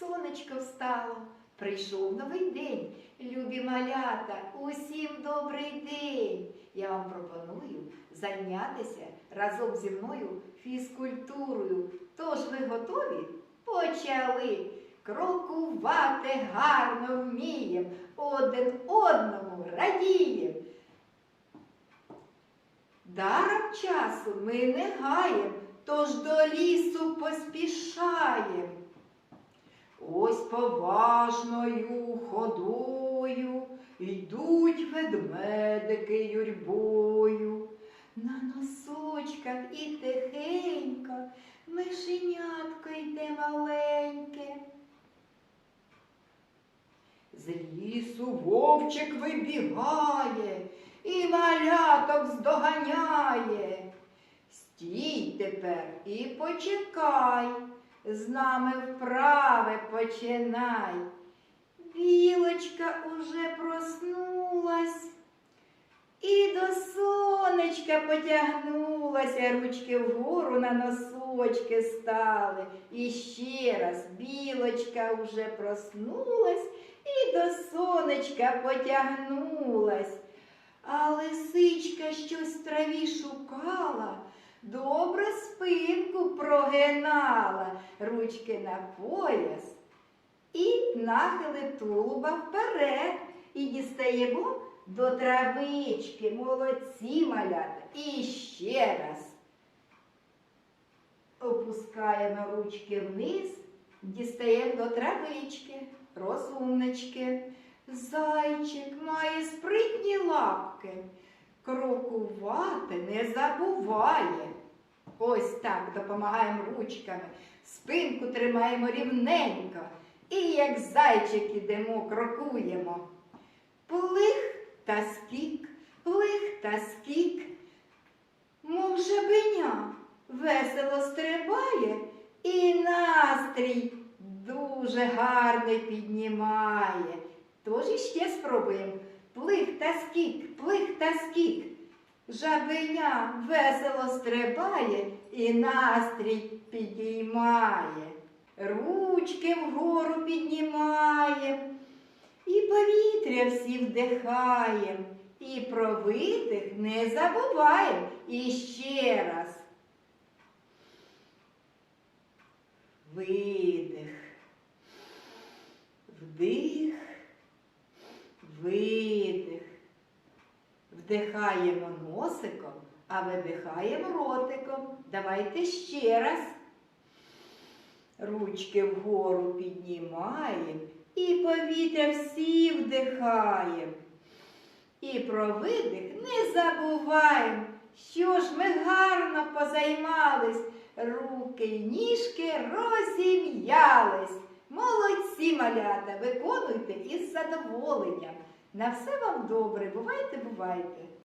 сонечко встало, прийшов новий день. Любі малята, усім добрий день! Я вам пропоную зайнятися разом зі мною фізкультурою. Тож ви готові? Почали! Крокувати гарно вмієм, один одному радієм. Даром часу ми не гаєм, тож до лісу поспішаєм. Ось поважною ходою йдуть ведмедики юрбою. На носочках і тихенько мишенятко йде маленьке. З лісу вовчик вибігає і маляток здоганяє. Стій тепер і почекай, з нами вправи починай. Білочка уже проснулась і до сонечка потягнулася, ручки вгору на носочки стали. І ще раз білочка вже проснулась і до сонечка потягнулась. А лисичка щось в траві шукала, добре спинку прогинала, ручки на пояс і нахили тулуба вперед. І дістаємо до травички. Молодці малята. І ще раз. Опускаємо ручки вниз, дістаємо до травички, розумнички. Зайчик має спритні лапки, крокувати не забуває. Ось так допомагаємо ручками, спинку тримаємо рівненько. І як зайчик ідемо, крокуємо. Плих та скік, плих та скік, мов жабеня, весело стрибає і настрій дуже гарний піднімає. Тож іще спробуємо. Плих та скік, плих та скік. Жабеня весело стрибає і настрій підіймає. Ручки вгору піднімаєм, і повітря всі вдихаєм, і про видих не забуваєм. І ще раз. Видих. Вдих, видих. Вдихаємо носиком, а видихаємо ротиком. Давайте ще раз. Ручки вгору піднімаємо і повітря всі вдихаємо. І про видих не забуваємо, що ж ми гарно позаймались, руки й ніжки розім'ялись. Молодці малята, виконуйте із задоволенням. На все вам добре, бувайте, бувайте.